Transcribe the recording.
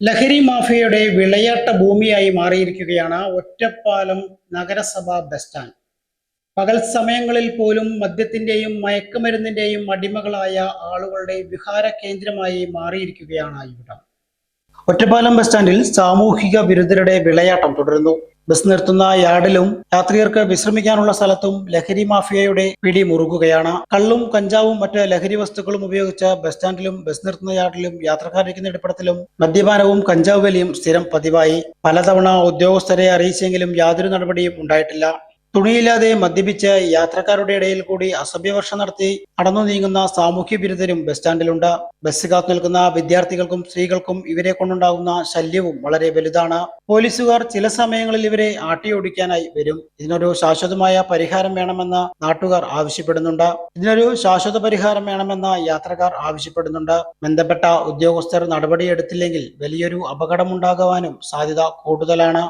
ലഹരി മാഫിയയുടെ വിളയാട്ട ഭൂമിയായി മാറിയിരിക്കുകയാണ് ഒറ്റപ്പാലം നഗരസഭാ ബസ് സ്റ്റാൻഡ്. പകൽ സമയങ്ങളിൽ പോലും മദ്യത്തിന്റെയും മയക്കുമരുന്നിന്റെയും അടിമകളായ ആളുകളുടെ വിഹാര കേന്ദ്രമായി മാറിയിരിക്കുകയാണ് ഇവിടം. ഒറ്റപ്പാലം ബസ് സ്റ്റാൻഡിൽ സാമൂഹിക വിരുദ്ധരുടെ വിളയാട്ടം തുടരുന്നു. ബസ് നിർത്തുന്ന യാർഡിലും യാത്രികർക്ക് വിശ്രമിക്കാനുള്ള സ്ഥലത്തും ലഹരി മാഫിയയുടെ പിടി മുറുകുകയാണ്. കള്ളും കഞ്ചാവും മറ്റ് ലഹരി വസ്തുക്കളും ഉപയോഗിച്ച് ബസ് സ്റ്റാൻഡിലും ബസ് നിർത്തുന്ന യാർഡിലും യാത്രക്കാരിക്കുന്ന ഇടപെടത്തിലും മദ്യപാനവും കഞ്ചാവ് വലിയും സ്ഥിരം പതിവായി. പലതവണ ഉദ്യോഗസ്ഥരെ അറിയിച്ചെങ്കിലും യാതൊരു നടപടിയും ഉണ്ടായിട്ടില്ല. തുണിയില്ലാതെ മദ്യപിച്ച് യാത്രക്കാരുടെ ഇടയിൽ കൂടി അസഭ്യവർഷം നടത്തി നടന്നു നീങ്ങുന്ന സാമൂഹ്യ ബിരുദരും ബസ് സ്റ്റാൻഡിലുണ്ട്. ബസ് കാത്തു നിൽക്കുന്ന വിദ്യാർത്ഥികൾക്കും സ്ത്രീകൾക്കും ഇവരെ കൊണ്ടുണ്ടാകുന്ന ശല്യവും വളരെ വലുതാണ്. പോലീസുകാർ ചില സമയങ്ങളിൽ ഇവരെ ആട്ടിയോടിക്കാനായി വരും. ഇതിനൊരു ശാശ്വതമായ പരിഹാരം വേണമെന്ന് നാട്ടുകാർ ആവശ്യപ്പെടുന്നുണ്ട്. ഇതിനൊരു ശാശ്വത പരിഹാരം വേണമെന്ന് യാത്രക്കാർ ആവശ്യപ്പെടുന്നുണ്ട്. ബന്ധപ്പെട്ട ഉദ്യോഗസ്ഥർ നടപടിയെടുത്തില്ലെങ്കിൽ വലിയൊരു അപകടമുണ്ടാകുവാനും സാധ്യത കൂടുതലാണ്.